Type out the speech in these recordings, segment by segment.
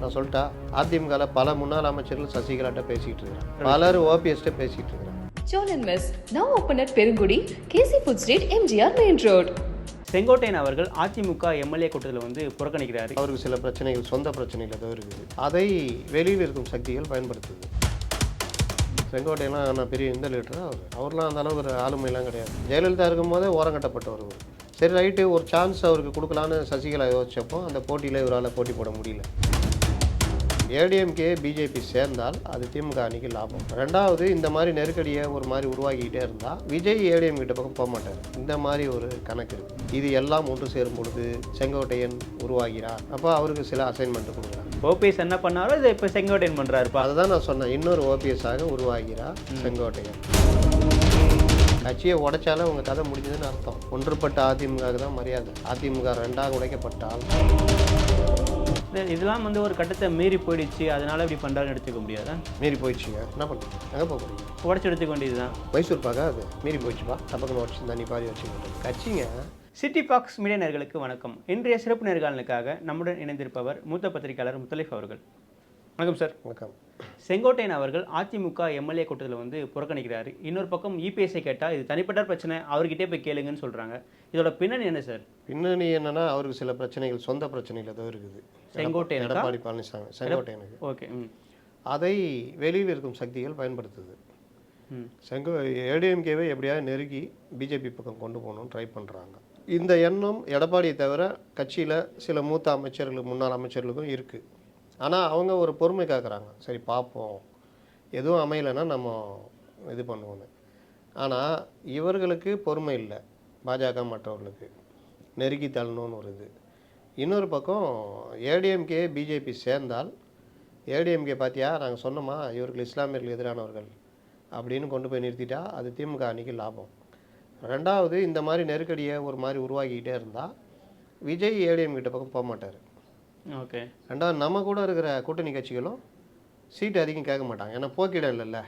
நான் சொல்லிட்டா அதிமுகவில் பல முன்னாள் அமைச்சர்கள் சசிகலாட்ட பேசிக்கிட்டு இருக்கிறாங்க. பலர் ஓபிஎஸ்ட்ட பேசிக்கிட்டு இருக்கிறாங்க. John Mess, now open at Perungudi, KC Food Street, MGR Main Road. Sengottaiyan அவர்கள் அதிமுக எம்எல்ஏ கூட்டத்தில் வந்து புறக்கணிக்கிறாரு. அவருக்கு சில பிரச்சனைகள் சொந்த பிரச்சனைகள் ஏதோ இருக்குது. அதை வெளியில் இருக்கும் சக்திகள் பயன்படுத்துது. செங்கோட்டையெல்லாம் நான் பெரிய இந்த லீடர் அவர்? அவர்லாம் அந்த அளவுக்கு ஒரு ஆளுமையெல்லாம் கிடையாது. ஜெயலலிதா இருக்கும்போதே ஓரங்கட்டப்பட்டவர் இவர் சரி ரைட்டு ஒரு சான்ஸ் அவருக்கு கொடுக்கலான்னு சசிகலா யோசிச்சப்போ அந்த போட்டியில் இவரால் போட்டி போட முடியல. ஏடிஎம்கே பிஜேபி சேர்ந்தால் அது திமுக அணிக்கு லாபம். ரெண்டாவது இந்த மாதிரி நெருக்கடியை ஒரு மாதிரி உருவாக்கிக்கிட்டே இருந்தால் விஜய் ஏடிஎம் கிட்ட பக்கம் போக மாட்டார். இந்த மாதிரி ஒரு கணக்கு இருக்கு. இது எல்லாம் ஒன்று சேரும் பொழுது செங்கோட்டையன் உருவாகிறார். அப்போ அவருக்கு சில அசைன்மெண்ட் கொடுக்குறாங்க ஓபிஎஸ் என்ன பண்ணாரோ இதை இப்போ செங்கோட்டையன் பண்ணுறாருப்பா அதுதான் நான் சொன்னேன். இன்னொரு ஓபிஎஸ் ஆக உருவாகிறார் செங்கோட்டையன். கட்சியை உடைச்சாலே உங்க கதை முடிஞ்சதுன்னு அர்த்தம். ஒன்றுபட்ட அதிமுகவுக்கு தான் மரியாதை. அதிமுக ரெண்டாக உடைக்கப்பட்டால் இதெல்லாம் வந்து ஒரு கட்டத்தை மீறி போயிடுச்சு அதனால இப்படி பண்ணுறாருன்னு எடுத்துக்க முடியாதா? மீறி போயிடுச்சுங்க. என்ன பண்ணுறது எங்கே போக போறீங்க? உடச்சி எடுத்துக்க வேண்டியது தான் மைசூர் பாக்கா அது. மீறி போயிடுச்சுப்பா. டப்பக்குன்னு உடச்சு தண்ணி பாதி வச்சுக்கிட்டு கட்சிங்க. சிட்டி பாக்ஸ் மீடியா நேர்களுக்கு வணக்கம். இன்றைய சிறப்பு நேர்காணலுக்காக நம்முடன் இணைந்திருப்பவர் மூத்த பத்திரிகையாளர் முத்தலிஃப் அவர்கள். வணக்கம் சார். வணக்கம். செங்கோட்டையன் அவர்கள் அதிமுக எம்எல்ஏ கூட்டத்தில் வந்து புறக்கணிக்கிறாரு. இன்னொரு பக்கம் இபிஎஸ்ஐ கேட்டால் இது தனிப்பட்ட பிரச்சனை அவர்கிட்டே போய் கேளுங்கன்னு சொல்கிறாங்க இதோட பின்னணி என்ன சார்? பின்னணி என்னன்னா அவருக்கு சில பிரச்சனைகள் சொந்த பிரச்சனைகள் ஏதோ இருக்குது. செங்கோட்டையனுக்கா? எடப்பாடி பழனிசாமி செங்கோட்டையனுக்கு. ஓகே அதை வெளியில் இருக்கும் சக்திகள் பயன்படுத்துது. செங்கோ ஏடிஎம்கேவை எப்படியாவது நெருக்கி பிஜேபி பக்கம் கொண்டு போகணும்னு ட்ரை பண்ணுறாங்க இந்த எண்ணம் எடப்பாடியை தவிர கட்சியில் சில மூத்த அமைச்சர்களுக்கு முன்னாள் அமைச்சர்களுக்கும் இருக்குது ஆனால் அவங்க ஒரு பொறுமை காக்குறாங்க. சரி பார்ப்போம் எதுவும் அமையலைன்னா நம்ம இது பண்ணுவோம். ஆனால் இவர்களுக்கு பொறுமை இல்லை. பாஜக மற்றவர்களுக்கு. நெருக்கி தள்ளணும்னு ஒரு இது. இன்னொரு பக்கம் ஏடிஎம்கே பிஜேபி சேர்ந்தால் ஏடிஎம்கே பார்த்தியா நாங்கள் சொன்னோமா இவர்கள் இஸ்லாமியர்கள் எதிரானவர்கள் அப்படின்னு கொண்டு போய் நிறுத்திட்டா அது திமுக அன்னைக்கு லாபம். ரெண்டாவது இந்த மாதிரி நெருக்கடியை ஒரு மாதிரி உருவாக்கிக்கிட்டே இருந்தால் விஜய் ஏடிஎம் கிட்ட பக்கம் போக மாட்டார். ஓகே. ரெண்டாவது நம்ம கூட இருக்கிற கூட்டணி கட்சிகளும் சீட்டு அதிகம் கேட்க மாட்டாங்க. ஏன்னா போக்கிடம் இல்லைல்ல.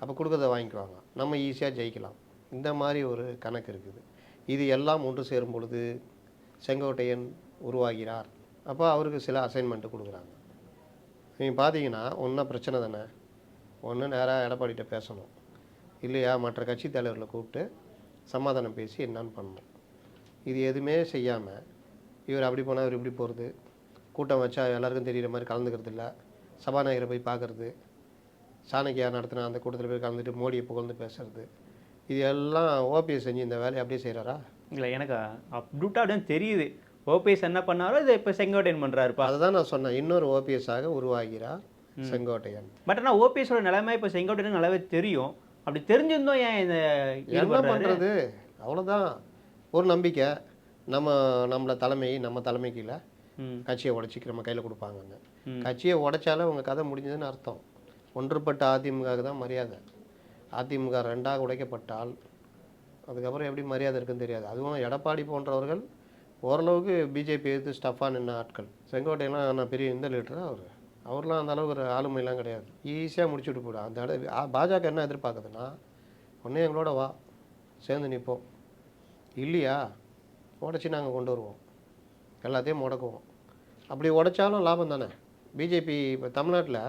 அப்போ கொடுக்கறத வாங்கிக்குவாங்க. நம்ம ஈஸியாக ஜெயிக்கலாம். இந்த மாதிரி ஒரு கணக்கு இருக்குது. இது எல்லாம் ஒன்று சேரும் பொழுது செங்கோட்டையன் உருவாகிறார். அப்போ அவருக்கு சில அசைன்மெண்ட்டு கொடுக்குறாங்க. நீங்கள் பார்த்தீங்கன்னா ஒன்றா பிரச்சனை தானே? ஒன்று நேராக எடப்பாடிகிட்ட பேசணும். இல்லையா? மற்ற கட்சி தலைவர்களை கூப்பிட்டு சமாதானம் பேசி என்னன்னு பண்ணணும். இது எதுவுமே செய்யாமல் இவர் அப்படி போனால் இவர் இப்படி போகிறது கூட்டம் வச்சா எல்லாருக்கும் தெரியிற மாதிரி கலந்துக்கிறது இல்லை சபாநாயகரை போய் பார்க்குறது சாணக்கியா நடத்தின அந்த கூட்டத்தில் போய் கலந்துட்டு மோடியை புகழ்ந்து பேசுறது. இது எல்லாம் ஓபிஎஸ் செஞ்சு இந்த வேலையை அப்படியே செய்கிறாரா இல்லை எனக்கு அப்டூட்டாக அப்படின்னு தெரியுது. ஓபிஎஸ் என்ன பண்ணாரோ இதை இப்போ செங்கோட்டையன் பண்ணுறாருப்பா அதை தான் நான் சொன்னேன். இன்னொரு ஓபிஎஸ்ஸாக உருவாகிறார் செங்கோட்டையன். பட் ஆனால் ஓபிஎஸோட நிலைமை இப்போ செங்கோட்டையன் நல்லாவே தெரியும். அப்படி தெரிஞ்சிருந்தோம் ஏன் இந்த என்ன? பண்ணுறது அவ்வளோதான் ஒரு நம்பிக்கை. நம்ம நம்மள தலைமை நம்ம தலைமை கீழே ம் கட்சியை உடச்சிக்கு நம்ம கையில் கொடுப்பாங்கன்னு ம். கட்சியை உடைச்சாலே உங்கள் கதை முடிஞ்சதுன்னு அர்த்தம். ஒன்றுபட்ட அதிமுகவுக்கு தான் மரியாதை. அதிமுக ரெண்டாக உடைக்கப்பட்டால் அதுக்கப்புறம் எப்படி மரியாதை இருக்குன்னு தெரியாது. அதுவும் எடப்பாடி போன்றவர்கள் ஓரளவுக்கு பிஜேபி எதிர்த்து ஸ்டஃபாக நின்ன ஆட்கள். செங்கோட்டையெல்லாம் நான் பெரிய இந்த லீடர் அவர். அவர்லாம் அந்த அளவுக்கு ஒரு ஆளுமையெல்லாம் கிடையாது. ஈஸியாக முடிச்சுட்டு போயிடும் அந்த இட பாஜக என்ன எதிர்பார்க்குதுன்னா ஒன்றே எங்களோட வா. சேர்ந்து நிற்போம் இல்லையா? உடச்சி நாங்கள் கொண்டு வருவோம். எல்லாத்தையும் முடக்குவோம். அப்படி உடைச்சாலும் லாபம் தானே? பிஜேபி இப்போ தமிழ்நாட்டில்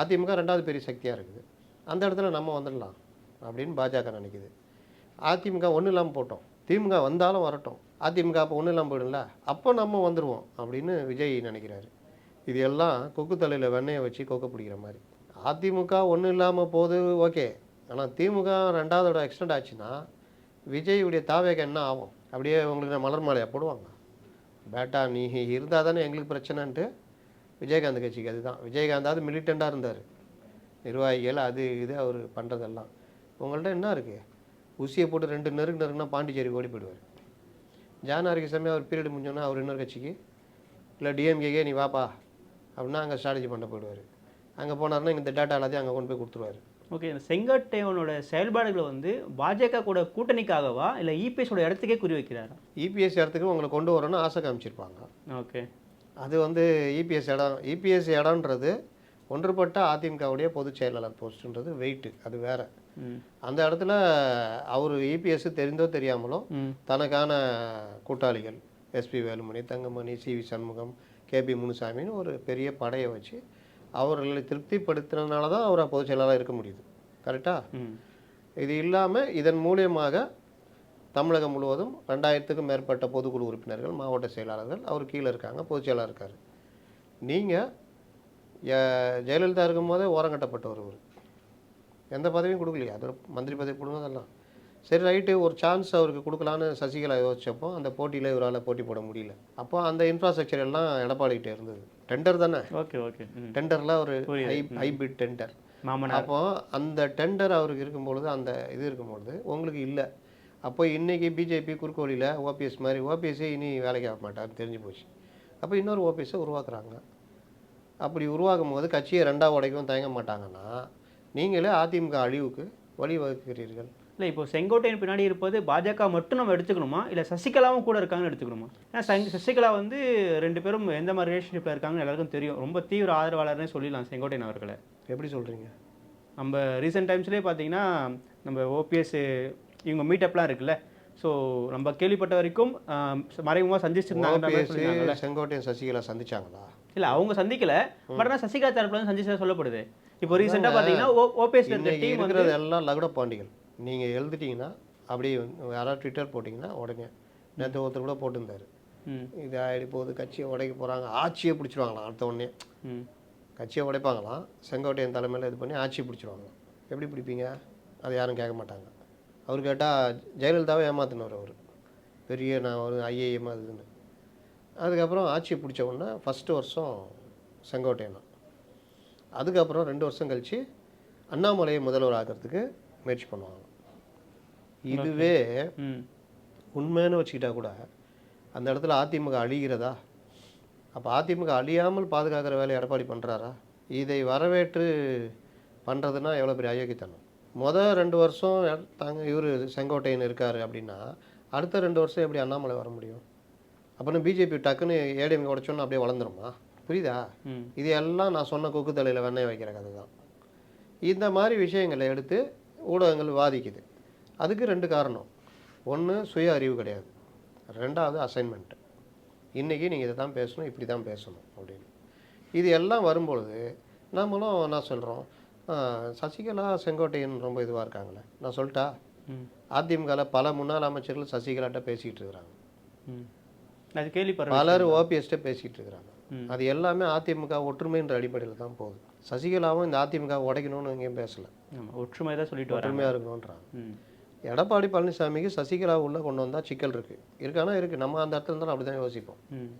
அதிமுக ரெண்டாவது பெரிய சக்தியாக இருக்குது. அந்த இடத்துல நம்ம வந்துடலாம் அப்படின்னு பாஜக நினைக்குது. அதிமுக ஒன்றும் இல்லாமல் போட்டோம். திமுக வந்தாலும் வரட்டும். அதிமுக அப்போ ஒன்றும் இல்லாமல் போயிடும்ல? அப்போ நம்ம வந்துடுவோம் அப்படின்னு விஜய் நினைக்கிறாரு. இது எல்லாம் கொக்கு தலையில் வெண்ணெயை வச்சு கொக்க பிடிக்கிற மாதிரி. அதிமுக ஒன்றும் இல்லாமல் போகுது ஓகே. ஆனால் திமுக ரெண்டாவதோட எக்ஸ்டெண்ட் ஆச்சுன்னா விஜய் உடைய தாவேக என்ன ஆகும்? அப்படியே உங்களுக்கு மலர் மாலையாக போடுவாங்க பேட்டா நீ இருந்தால் தானே எங்களுக்கு பிரச்சனைன்ட்டு. விஜயகாந்த் கட்சிக்கு அதுதான். விஜயகாந்தாவது மிலிட்டண்ட்டாக இருந்தார். நிர்வாகிகள் அது இது அவர் பண்ணுறதெல்லாம் உங்கள்கிட்ட என்ன இருக்குது ஊசியை போட்டு ரெண்டு நெருக்கு நெருக்குனா பாண்டிச்சேரி ஓடி போயிடுவார். ஜானாரிக்கு சமயம் அவர் பீரியட் முடிஞ்சோன்னா அவர் இன்னொரு கட்சிக்கு. இல்லை டிஎம்கேக்கே நீ வாப்பா. அப்படின்னா அங்கே ஸ்ட்ராட்டஜி பண்ண போயிடுவார். அங்கே போனாருன்னா இந்த டேட்டா எல்லாத்தையும் அங்கே கொண்டு போய் கொடுத்துருவாரு. ஓகே இந்த செங்கோட்டையனோட செயல்பாடுகளை வந்து பாஜக கூட கூட்டணிக்காகவா இல்லை இபிஎஸோட இடத்துக்கே குறி வைக்கிறாரா? இபிஎஸ் இடத்துக்கு உங்களை கொண்டு வரணும்னு ஆசை காமிச்சிருப்பாங்க. ஓகே. அது வந்து இபிஎஸ் இடம் இபிஎஸ் இடம்ன்றது ஒன்றுபட்ட அதிமுகவுடைய பொதுச் செயலாளர் போஸ்ட்ன்றது வெயிட்டு அது வேற. அந்த இடத்துல அவர் இபிஎஸ் தெரிந்தோ தெரியாமலோ தனக்கான கூட்டாளிகள் SP Velumani Thangamani C V Shanmugam KP முனுசாமின்னு ஒரு பெரிய படையை வச்சு அவர்களை திருப்திப்படுத்தினதுனால தான் அவர் பொதுச் செயலாளராக இருக்க முடியுது. கரெக்டாக இது இல்லாமல் இதன் மூலியமாக தமிழகம் முழுவதும் ரெண்டாயிரத்துக்கும் மேற்பட்ட பொதுக்குழு உறுப்பினர்கள் மாவட்ட செயலாளர்கள் அவர் கீழே இருக்காங்க பொதுச் செயலாளர் இருக்கார். நீங்கள் ஜெயலலிதா இருக்கும்போதே ஓரங்கட்டப்பட்டவர் இவர். எந்த பதவியும் கொடுக்கலையா. அது மந்திரி பதவி கொடுங்க அதெல்லாம் சரி ரைட்டு ஒரு சான்ஸ் அவருக்கு கொடுக்கலான்னு சசிகலா யோசிச்சப்போ அந்த போட்டியில் இவரால் போட்டி போட முடியல. அப்போ அந்த இன்ஃப்ராஸ்ட்ரக்சர் எல்லாம் எடப்பாடிக்கிட்ட இருந்தது. டெண்டர் தானே? Okay okay. டெண்டரில் ஒரு ஹைபிட் டெண்டர் அப்போ அந்த டெண்டர் அவருக்கு இருக்கும்பொழுது அந்த இது இருக்கும்பொழுது உங்களுக்கு இல்லை. அப்போ இன்னைக்கு பிஜேபி குறுக்கோலியில் ஓபிஎஸ் மாதிரி ஓபிஎஸ்ஸே இனி வேலைக்கு ஆக மாட்டார் தெரிஞ்சு போச்சு. அப்போ இன்னொரு ஓபிஎஸ்ஸை உருவாக்குறாங்க. அப்படி உருவாக்கும் போது கட்சியை ரெண்டாவது உடைக்கவும் தயங்க மாட்டாங்கன்னா நீங்களே அதிமுக அழிவுக்கு வழிவகுக்கிறீர்கள். இல்லை இப்போ செங்கோட்டையன் பின்னாடி இருப்பது பாஜக மட்டும் நம்ம எடுத்துக்கணுமா? இல்லை சசிகலாவும் கூட இருக்காங்கன்னு எடுத்துக்கணுமா? ஏன்னா சசிகலா வந்து ரெண்டு பேரும் எந்த மாதிரி ரிலேஷன்ஷிப்பில் இருக்காங்கன்னு எல்லாருக்கும் தெரியும். ரொம்ப தீவிர ஆதரவாளர்னே சொல்லிடலாம் செங்கோட்டையன் அவர்களை. எப்படி சொல்கிறீங்க நம்ம ரீசெண்ட் டைம்ஸ்லேயே பார்த்தீங்கன்னா நம்ம ஓபிஎஸ் இவங்க மீட்டப்லாம் இருக்குல்ல. ஸோ நம்ம கேள்விப்பட்ட வரைக்கும் மறைமுகமாக சந்திச்சிருந்தாங்க செங்கோட்டையன் சசிகலா சந்திச்சாங்களா? இல்லை அவங்க சந்திக்கல. பட் ஆனால் சசிகலா தரப்புல சந்திச்சதா சொல்லப்படுது. இப்போ ரீசெண்டாக பார்த்தீங்கன்னா ஓபிஎஸ் டீம் எல்லாம் லகுட பாண்டிகள். நீங்கள் எழுதிட்டீங்கன்னா அப்படியே யாராவது ட்விட்டர் போட்டிங்கன்னா உடனே நேற்று ஒருத்தர் கூட போட்டிருந்தாரு. இது ஆயிடு போகுது கட்சியை உடைக்க போகிறாங்க ஆட்சியை பிடிச்சிருவாங்களாம் அடுத்த உடனே. ம். கட்சியை உடைப்பாங்களாம் செங்கோட்டையன் தலைமையில் இது பண்ணி ஆட்சி பிடிச்சிருவாங்களாம். எப்படி பிடிப்பீங்க? அது யாரும் கேட்க மாட்டாங்க. அவர் கேட்டால் ஜெயலலிதாவை ஏமாத்தினவர் அவர். பெரிய நான் ஒரு ஐஏஎம் அது இதுன்னு. அதுக்கப்புறம் ஆட்சி பிடிச்ச உடனே ஃபஸ்ட்டு வருஷம் செங்கோட்டையன். அதுக்கப்புறம் ரெண்டு வருஷம் கழித்து அண்ணாமலையை முதல்வர் ஆக்கிறதுக்கு முயற்சி பண்ணுவாங்க இதுவே உண்மைன்னு வச்சுக்கிட்டா கூட அந்த இடத்துல அதிமுக அழிகிறதா? அப்போ அதிமுக அழியாமல் பாதுகாக்கிற வேலையை எடப்பாடி பண்ணுறாரா இதை வரவேற்று பண்ணுறதுன்னா எவ்வளோ பெரிய அயோக்கியத்தனம்? மொதல் ரெண்டு வருஷம் தாங்க இவர் செங்கோட்டையன் இருக்கார் அப்படின்னா அடுத்த ரெண்டு வருஷம் எப்படி அண்ணாமலை வர முடியும்? அப்போனா பிஜேபி டக்குன்னு ஏடிஎம் உடைச்சோன்னு அப்படியே வளர்ந்துருமா? புரியுதா? இது எல்லாம் நான் சொன்ன கொக்கு தலையில் வெண்ணெய் வைக்கிற கதை தான் இந்த மாதிரி விஷயங்களை எடுத்து ஊடகங்கள் வாதிக்குது. அதுக்கு ரெண்டு காரணம். ஒன்று சுய அறிவு கிடையாது. ரெண்டாவது அசைன்மெண்ட் இன்றைக்கி நீங்கள் இதை தான் பேசணும் இப்படி தான் பேசணும் அப்படின்னு. இது எல்லாம் வரும்பொழுது நம்மளும் நான் சொல்கிறோம் சசிகலா செங்கோட்டையன் ரொம்ப இதுவாக இருக்காங்களே. நான் சொல்லிட்டா? அதிமுகவில் பல முன்னாள் அமைச்சர்கள் சசிகலாட்ட பேசிக்கிட்டு இருக்கிறாங்க. அது கேள்விப்படுற பலர் ஓபிஎஸ்ட்டே பேசிக்கிட்டு இருக்கிறாங்க. அது எல்லாமே அதிமுக ஒற்றுமைன்ற அடிப்படையில் தான் போகுது. சசிகலாவும் இந்த அதிமுக உடைக்கணும்னு எங்கேயும் பேசல. ஒற்றுமை தான் சொல்லிட்டு ஒற்றுமையாக இருக்கணுன்றாங்க எடப்பாடி பழனிசாமிக்கு சசிகலா உள்ளே கொண்டு வந்தால் சிக்கல் இருக்குது இருக்கானா இருக்குது நம்ம அந்த இடத்துல இருந்தாலும் அப்படி தான் யோசிப்போம். ம்.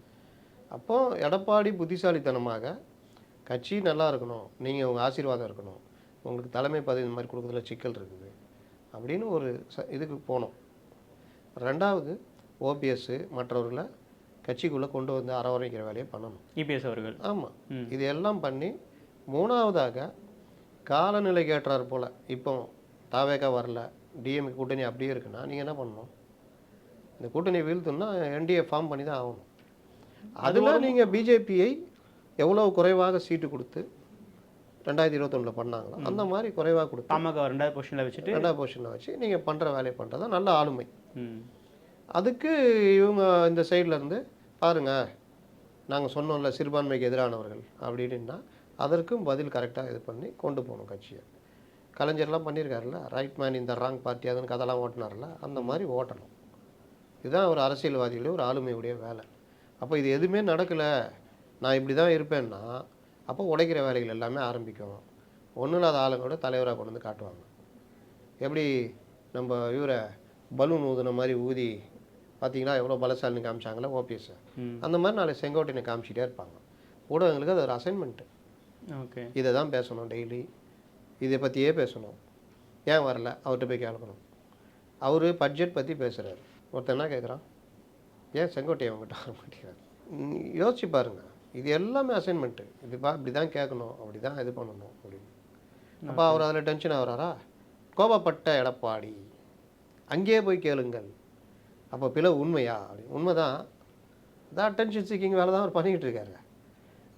அப்போ எடப்பாடி புத்திசாலித்தனமாக கட்சி நல்லா இருக்கணும் நீங்கள் உங்கள் ஆசீர்வாதம் இருக்கணும் உங்களுக்கு தலைமை பதவி இந்த மாதிரி கொடுக்குறதுல சிக்கல் இருக்குது அப்படின்னு ஒரு ச இதுக்கு போனோம். ரெண்டாவது ஓபிஎஸ் மற்றவர்களை கட்சிக்குள்ளே கொண்டு வந்து அரவணைக்கிற வேலையை பண்ணணும். இபிஎஸ் அவர்கள். ஆமாம். இது எல்லாம் பண்ணி மூணாவதாக காலநிலைக்கு ஏற்றார் போல். இப்போ தாவேக்கா வரல டிஎம்கே கூட்டணி அப்படியே இருக்குன்னா நீங்கள் என்ன பண்ணணும்? இந்த கூட்டணி வீழ்த்துன்னா என்டிஏ ஃபார்ம் பண்ணி தான் ஆகணும். அதில் நீங்கள் பிஜேபியை எவ்வளோ குறைவாக சீட்டு கொடுத்து ரெண்டாயிரத்தி இருபத்தொன்னில் பண்ணாங்களோ அந்த மாதிரி குறைவாக கொடுத்து பாமக ரெண்டாவது பொசிஷனில் வச்சுட்டு ரெண்டாவது பொசிஷனில் வச்சு நீங்கள் பண்ணுற வேலையை பண்ணுறது நல்ல ஆளுமை. அதுக்கு இவங்க இந்த சைடுல இருந்து பாருங்க நாங்கள் சொன்னோம்ல சிறுபான்மைக்கு எதிரானவர்கள் அப்படின்னா அதற்கும் பதில் கரெக்டாக இது பண்ணி கொண்டு போகணும் கட்சியை. கலைஞர்லாம் பண்ணியிருக்காருல்ல? ரைட் மேன் இந்த ராங் பார்ட்டி அதுன்னு கதெல்லாம் ஓட்டினார்ல அந்த மாதிரி ஓட்டணும். இதுதான் ஒரு அரசியல்வாதிகளே ஒரு ஆளுமையுடைய வேலை. அப்போ இது எதுவுமே நடக்கலை. நான் இப்படி தான் இருப்பேன்னா அப்போ உடைக்கிற வேலைகள் எல்லாமே ஆரம்பிக்கும். ஒன்றும் இல்லாத ஆளுங்களோட தலைவராக கொண்டு வந்து காட்டுவாங்க. எப்படி நம்ம இவரை பலூன் ஊதுன மாதிரி ஊதி பார்த்தீங்களா? எவ்வளோ பலசாலின்னு காமிச்சாங்களே ஓபிஎஸ். ம். அந்த மாதிரி நாளை செங்கோட்டையனை காமிச்சிட்டே இருப்பாங்க. ஊடகங்களுக்கு அது ஒரு அசைன்மெண்ட்டு ஓகே. இதை தான் பேசணும் டெய்லி. இதை பற்றியே பேசணும். ஏன் வரல? அவர்கிட்ட போய் கேட்கணும் அவர் பட்ஜெட் பற்றி பேசுகிறாரு ஒருத்தன் என்ன கேட்குறான் ஏன் செங்கோட்டையை அவங்ககிட்ட வர மாட்டேங்கிறார்? யோசிச்சு பாருங்க. இது எல்லாமே அசைன்மெண்ட்டு இது பா இப்படி தான் கேட்கணும். அப்படி தான் இது பண்ணணும் அப்படின்னு. அப்போ அவர் அதில் டென்ஷன் ஆகுறாரா? கோபப்பட்ட எடப்பாடி அங்கேயே போய் கேளுங்கள். அப்போ பிள உண்மையா? அப்படி. உண்மைதான். தான் அட்டென்ஷன் சீக்கிங் வேலை தான் அவர் பண்ணிக்கிட்டு இருக்காரு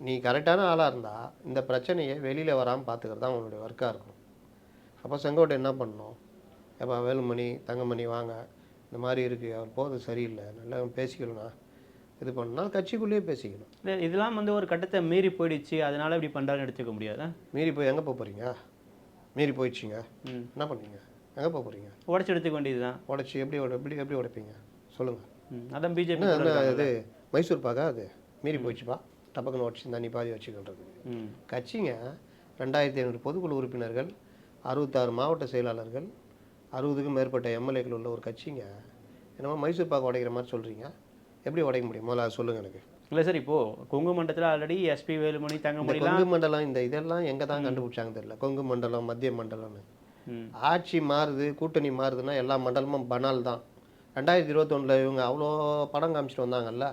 நீ கரெக்டான ஆளாக இருந்தால் இந்த பிரச்சனையை வெளியில் வராமல் பார்த்துக்கிறது தான் உன்னுடைய ஒர்க்காக இருக்கும் அப்போ செங்கோட்டை என்ன பண்ணணும்? எப்போ வேலுமணி தங்கமணி வாங்க. இந்த மாதிரி இருக்குது அவர் போகிறது சரியில்லை. நல்லா பேசிக்கணும்னா இது பண்ணால் கட்சிக்குள்ளேயே பேசிக்கணும். இல்லை இதெல்லாம் வந்து ஒரு கட்டத்தை மீறி போயிடுச்சு. அதனால இப்படி பண்ணுறாங்கன்னு எடுத்துக்க முடியாதா? மீறி போய் எங்கே போக போகிறீங்க மீறி போயிடுச்சிங்க. என்ன பண்ணீங்க? எங்கே போக போகிறீங்க உடச்சி எடுத்துக்க வேண்டியது தான் உடச்சி எப்படி உட- எப்படி எப்படி உடைப்பீங்க? சொல்லுங்கள் அதான் பிஜேபி இது? மைசூர் பாக்கா அது? மீறி போயிடுச்சுப்பா. டப்பக்குன்னு உடச்சி தண்ணி பாதி வச்சுக்கின்றது கட்சிங்க ரெண்டாயிரத்தி ஐநூறு பொதுக்குழு உறுப்பினர்கள் அறுபத்தாறு மாவட்ட செயலாளர்கள் அறுபதுக்கும் மேற்பட்ட எம்எல்ஏக்கள் உள்ள ஒரு கட்சிங்க என்னமோ மைசூர் பாக்கு உடைக்கிற மாதிரி சொல்கிறீங்க எப்படி உடைக்க முடியும்? முதல்ல அதை சொல்லுங்கள் எனக்கு. இல்லை சார் இப்போது கொங்கு மண்டலத்தில் ஆல்ரெடி எஸ்பி வேலுமணி இந்த தங்கமணிலாம் கொங்கு மண்டலம் இந்த இதெல்லாம் எங்கே தான் கண்டுபிடிச்சாங்க தெரியல. கொங்கு மண்டலம் மத்திய மண்டலம்னு. ஆட்சி மாறுது கூட்டணி மாறுதுன்னா எல்லா மண்டலமும் பனால் தான். ரெண்டாயிரத்தி இருபத்தொன்னில் இவங்க அவ்வளோ படம் காமிச்சிட்டு வந்தாங்கல்ல?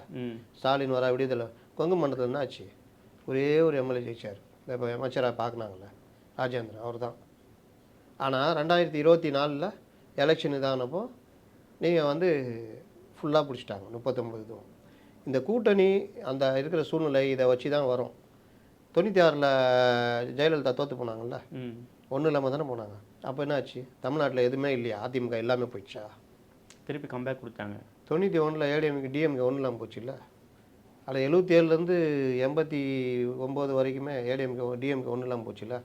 ஸ்டாலின் வர விடுதலை. கொங்கு மண்டலத்தில் என்ன ஆச்சு ஒரே ஒரு எம்எல்ஏ ஜெயிச்சார். இப்போ அமைச்சராக பார்க்குனாங்கல்ல ராஜேந்திரன் அவர் தான் ஆனால் ரெண்டாயிரத்தி இருபத்தி நாலில் எலெக்ஷன் இதானப்போ நீங்கள் வந்து ஃபுல்லாக பிடிச்சிட்டாங்க முப்பத்தொம்பது இதுவும். இந்த கூட்டணி அந்த இருக்கிற சூழ்நிலை இதை வச்சு தான் வரும். தொண்ணூற்றி ஆறில் ஜெயலலிதா தோற்று போனாங்கல்ல ஒன்றும் இல்லாமல் தானே போனாங்க. அப்போ என்ன ஆச்சு தமிழ்நாட்டில் எதுவுமே இல்லையா? அதிமுக எல்லாமே போயிடுச்சா? திருப்பி கம்பேக் கொடுத்தாங்க. தொண்ணூற்றி ஒன்றில் ஏடிஎம்கே டிஎம்கே ஒன்றும் இல்லாமல் போச்சுல்ல? அதில் எழுபத்தி ஏழுலேருந்து எண்பத்தி ஒம்பது வரைக்குமே ஏடிஎம்கே டிஎம்கே ஒன்றும் இல்லாமல் போச்சுல்ல?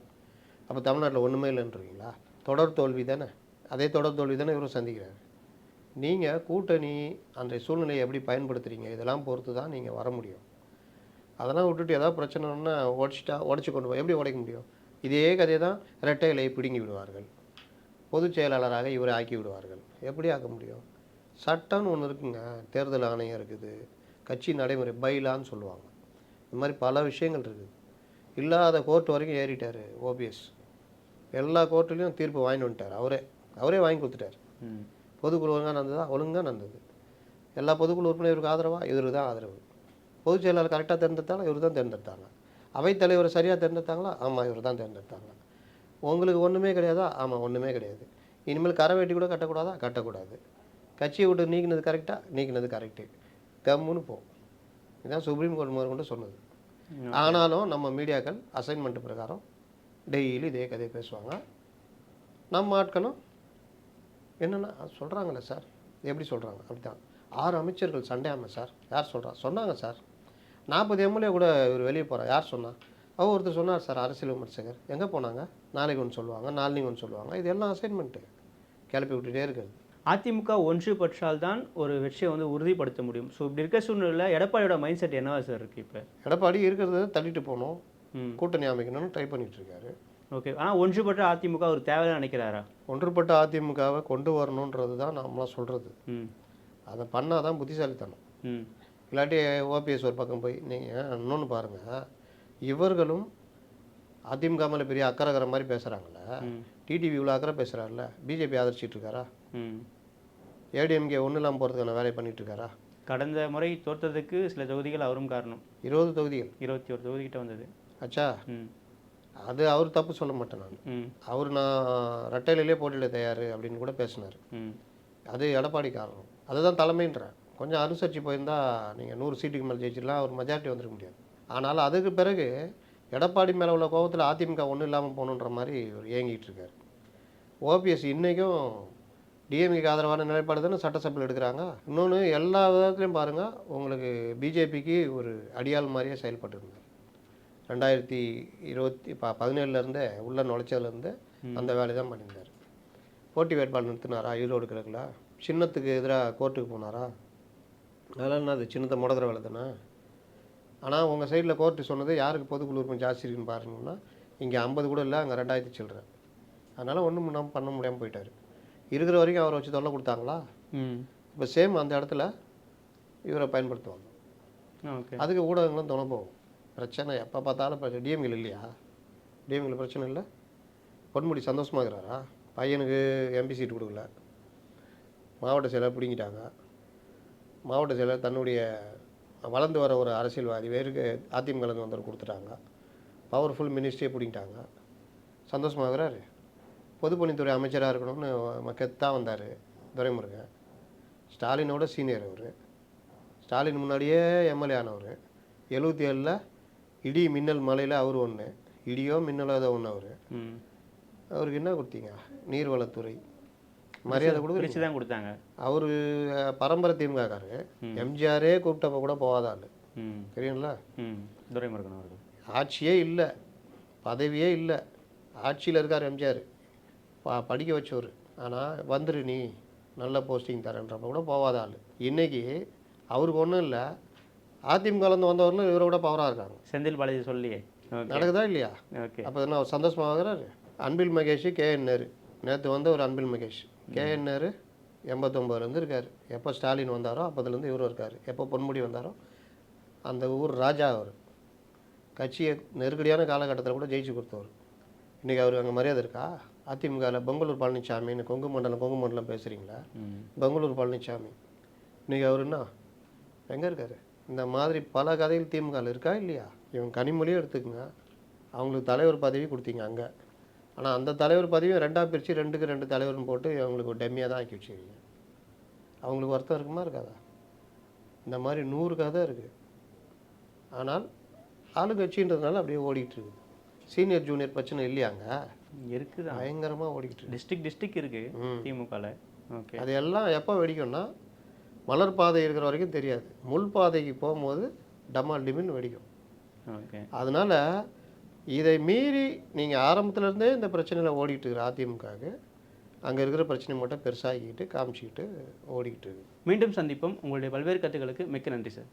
அப்போ தமிழ்நாட்டில் ஒன்றுமே இல்லைன்றீங்களா? தொடர் தோல்வி தானே? அதே தொடர் தோல்வி தானே இவரும் சந்திக்கிறாரு. நீங்கள் கூட்டணி அந்த சூழ்நிலையை எப்படி பயன்படுத்துகிறீங்க இதெல்லாம் பொறுத்து தான் நீங்கள் வர முடியும். அதெல்லாம் விட்டுட்டு ஏதாவது பிரச்சனைன்னா உடச்சிட்டா உடச்சி கொண்டு போய் எப்படி உடைக்க முடியும்? இதே கதையை தான் இரட்டை இலையை பிடுங்கி விடுவார்கள். பொதுச் செயலாளராக இவரை ஆக்கி விடுவார்கள். எப்படி ஆக்க முடியும்? சட்டம்னு ஒன்று இருக்குங்க. தேர்தல் ஆணையம் இருக்குது. கட்சி நடைமுறை பைலான்னு சொல்லுவாங்க. இந்த மாதிரி பல விஷயங்கள் இருக்குது இல்லாத கோர்ட் வரைக்கும் ஏறிட்டார் ஓபிஎஸ். எல்லா கோர்ட்டுலேயும் தீர்ப்பு வாங்கிட்டு வந்துட்டார். அவரே அவரே வாங்கி கொடுத்துட்டார். ம். பொதுக்குழு ஒழுங்காக நடந்ததா? ஒழுங்காக நடந்தது. எல்லா பொதுக்குழு உறுப்பினர் இவருக்கு ஆதரவா? இவருக்கு தான் ஆதரவு. பொதுச் செயலாளர் கரெக்டாக தேர்ந்தெடுத்தாங்களா? இவர் தான் தேர்ந்தெடுத்தாங்க அவைத்தலைவர் சரியாக தேர்ந்தெடுத்தாங்களா? ஆமாம் இவர் தான் தேர்ந்தெடுத்தாங்க உங்களுக்கு ஒன்றுமே கிடையாதா? ஆமாம் ஒன்றுமே கிடையாது. இனிமேல் கரை வெட்டி கூட கட்டக்கூடாதா? கட்டக்கூடாது. கட்சியை விட்டு நீக்கினது கரெக்டாக நீக்கினது கரெக்டு கம்முன்னு போ இதுதான் சுப்ரீம் கோர்ட் முதல் கொண்டு சொன்னது. ஆனாலும் நம்ம மீடியாக்கள் அசைன்மெண்ட் பிரகாரம் டெய்லி இதே கதையை பேசுவாங்க. நம்ம ஆட்களும் என்னென்னா சொல்கிறாங்களே சார் எப்படி சொல்கிறாங்க அப்படிதான் ஆறு அமைச்சர்கள் சண்டையாம சார் யார் சொல்கிறா சொன்னாங்க சார் நாற்பது எம்எல்ஏ கூட இவர் வெளியே போகிறார் யார் சொன்னா? அவர் ஒருத்தர் சொன்னார் சார் அரசியல் விமர்சகர். எங்கே போனாங்க? நாளைக்கு ஒன்று சொல்லுவாங்க நாளைக்கு ஒன்று சொல்லுவாங்க. இது எல்லாம் அசைன்மெண்ட்டு கிளப்பி விட்டுட்டே இருக்குது அதிமுக ஒன்று பற்றால் தான் ஒரு வெற்றியை வந்து உறுதிப்படுத்த முடியும். ஸோ இப்படி இருக்க சூழ்நிலையில் எடப்பாடியோட மைண்ட் செட் என்னவா சார் இருக்குது இப்போ? எடப்பாடி இருக்கிறத தள்ளிட்டு போகணும். கூட்டணி அமைக்கணும்னு ட்ரை பண்ணிட்டு இருக்காரு. ஓகே ஆனால் ஒன்றுபட்ட அதிமுக ஒரு தேவையான நினைக்கிறாரா? ஒன்றுபட்ட அதிமுகவை கொண்டு வரணுன்றது தான் நாமளாம் சொல்கிறது அதை பண்ணால் தான் புத்திசாலித்தனம். ம். இல்லாட்டி ஓபிஎஸ் ஒரு பக்கம் போய் நீங்கள் இன்னொன்று பாருங்கள் இவர்களும் அதிமுக மேலே பெரிய அக்கறைக்கிற மாதிரி பேசுகிறாங்கல்ல. டிடிவி இவ்வளோ அக்கறை பேசுகிறாருல்ல பிஜேபி ஆதரிச்சிட்டு இருக்காரா? ம். ஏடிஎம்கே ஒன்றும் இல்லாமல் போகிறதுக்கான வேலையை பண்ணிட்டு இருக்காரா கடந்த முறை தோற்றதுக்கு சில தொகுதிகள் அவரும் காரணம். இருபது தொகுதிகள்? இருபத்தி ஒரு தொகுதிக்கிட்ட வந்தது. ஆச்சா ம். அது அவர் தப்பு சொல்ல மாட்டேன் நான். அவர் நான் ரெட்டையிலே போட்டியிட தயார் அப்படின்னு கூட பேசினார். அது எடப்பாடி காரணம். அதுதான் தலைமைன்றேன். கொஞ்சம் அனுசரித்து போயிருந்தா நீங்கள் நூறு சீட்டுக்கு மேலே ஜெயிச்சிடலாம் ஒரு மெஜாரிட்டி வந்துருக்க முடியாது. ஆனால் அதுக்கு பிறகு எடப்பாடி மேலே உள்ள கோபத்தில் அதிமுக ஒன்றும் இல்லாமல் போகணுன்ற மாதிரி இவர் ஏங்கிட்டு இருக்காரு. ஓபிஎஸ் இன்றைக்கும் டிஎம்கேக்கு ஆதரவான நிலைப்பாடு தானே சட்டசபையில் எடுக்கிறாங்க? இன்னொன்று எல்லா விதத்துலையும் பாருங்கள் உங்களுக்கு பிஜேபிக்கு ஒரு அடியாள் மாதிரியே செயல்பட்டு இருந்தார் ரெண்டாயிரத்தி இருபத்தி ப பதினேழுலேருந்தே உள்ள நுழைச்சதுலேருந்து அந்த வேலையை தான் பண்ணியிருந்தார். போட்டி வேட்பாளர் நிறுத்தினாரா? ஈரோடு கிழக்கில். சின்னத்துக்கு எதிராக கோர்ட்டுக்கு போனாரா? அதெல்லாம் என்ன அது சின்னத்தை முடக்கிற வேலை தானே? ஆனால் உங்கள் சைடில் கோர்ட்டு சொன்னது யாருக்கு பொதுக்குழு உறுப்பினர் ஜாஸ்தி இருக்குன்னு பாருங்கன்னா இங்கே ஐம்பது கூட இல்லை அங்கே ரெண்டாயிரத்தி சில்லற. அதனால் ஒன்றும் நம்ம பண்ண முடியாமல் போயிட்டார். இருக்கிற வரைக்கும் அவரை வச்சு தொல்லை கொடுத்தாங்களா? ம். இப்போ சேம் அந்த இடத்துல இவரை பயன்படுத்துவாங்க. ஓகே. அதுக்கு ஊடகங்களும் துணை போகும். பிரச்சனை எப்போ பார்த்தாலும் பிரச்சனை டிஎம்கில் இல்லையா? டிஎம்கில் பிரச்சனை இல்லை. பொன்முடி சந்தோஷமா இருக்கிறாரா பையனுக்கு எம்பி சீட் கொடுக்கல. மாவட்ட செயலர் பிடுங்கிட்டாங்க. மாவட்ட செயலர் தன்னுடைய வளர்ந்து வர ஒரு அரசியல்வாதி வேறு அதிமுகலேருந்து வந்தவர் கொடுத்துட்டாங்க. பவர்ஃபுல் மினிஸ்ட்ரியை பிடிங்கிட்டாங்க. சந்தோஷமா இருக்கிறாரு பொதுப்பணித்துறை அமைச்சராக இருக்கணும்னு மக்கத்தான் வந்தார் துரைமுருகன். ஸ்டாலினோட சீனியர் அவர். ஸ்டாலின் முன்னாடியே எம்எல்ஏ ஆனவர். எழுபத்தி ஏழில் இடி மின்னல் மலையில் அவர் ஒன்று இடியோ மின்னலோ ஏதோ ஒன்று அவர். அவருக்கு என்ன கொடுத்தீங்க? நீர்வளத்துறை. மரியாதை பிரித்து தான் கொடுத்தாங்க. அவர் பரம்பரை திமுகக்காரு எம்ஜிஆரே கூப்பிட்டப்ப கூட போகாத ஆள். ம். தெரியுங்களா துரைமுருகன் அவர்கள். ஆட்சியே இல்லை. பதவியே இல்லை. ஆட்சியில் இருக்கார் எம்ஜிஆர். பா படிக்க வச்சவர். ஆனால் வந்துரு நீ நல்ல போஸ்டிங் தரேன்றப்ப கூட போகாத ஆள். இன்னைக்கு அவருக்கு ஒன்றும் இல்லை. அதிமுகலேருந்து வந்தவர்களும் இவரை விட பவராக இருக்காங்க. செந்தில் பாலாஜி சொல்லியே. நடக்குதா இல்லையா? ஓகே. அப்போ என்ன அவர் சந்தோஷமாக ஆகுறாரு அன்பில் மகேஷ் கே என் நேரு. நேற்று வந்து ஒரு அன்பில் மகேஷ். கே என் நேரு எண்பத்தொம்பதுலேருந்து இருக்கார். எப்போ ஸ்டாலின் வந்தாரோ அப்போதுலேருந்து இவரும் இருக்கார். எப்போ பொன்முடி வந்தாரோ அந்த ஊர் ராஜா அவர். கட்சியை நெருக்கடியான காலகட்டத்தில் கூட ஜெயிச்சு கொடுத்தவர். இன்றைக்கி அவருக்கு அங்கே மரியாதை இருக்கா? அதிமுகவில் பெங்களூர் பழனிசாமின்னு கொங்கு மண்டலம் கொங்கு மண்டலம் பேசுகிறீங்களா பெங்களூர் பழனிசாமி இன்றைக்கி அவர் என்ன? எங்கே இருக்கார்? இந்த மாதிரி பல கதைகள் திமுகவில் இருக்கா இல்லையா? இவன் கனிமொழியும் எடுத்துக்கங்க. அவங்களுக்கு தலைவர் பதவி கொடுத்தீங்க அங்கே. ஆனால் அந்த தலைவர் பதவியும் ரெண்டாக பிரித்து ரெண்டுக்கு ரெண்டு தலைவர்னு போட்டு அவங்களுக்கு ஒரு டெம்மியாக தான் ஆக்கி வச்சுருக்கீங்க. அவங்களுக்கு வருத்தம் இருக்குமா இருக்காதா? இந்த மாதிரி நூறு கதை இருக்குது ஆனால் ஆளுங்கட்சின்றதுனால அப்படியே ஓடிட்டு இருக்குது. சீனியர் ஜூனியர் பிரச்சனை இல்லையாங்க இருக்குதான் பயங்கரமாக ஓடிக்கிட்டு இருக்கு. டிஸ்ட்ரிக்ட் டிஸ்ட்ரிக்ட் இருக்கு ம். திமுகவில் ஓகே அது எல்லாம் எப்போ வெடிக்கும்னா மலர் பாதை இருக்கிற வரைக்கும் தெரியாது. முள் பாதைக்கு போகும்போது டமால் டிமின் வெடிக்கும். ஓகே அதனால இதை மீறி நீங்கள் ஆரம்பத்துலேருந்தே இந்த பிரச்சனையில் ஓடிட்டு இருக்கிற அதிமுகவுக்கு அங்கே இருக்கிற பிரச்சனை மட்டும் பெருசாகிக்கிட்டு காமிச்சிக்கிட்டு ஓடிக்கிட்டு இருக்கு. மீண்டும் சந்திப்போம். உங்களுடைய பல்வேறு கருத்துக்களுக்கு மிக்க நன்றி சார்.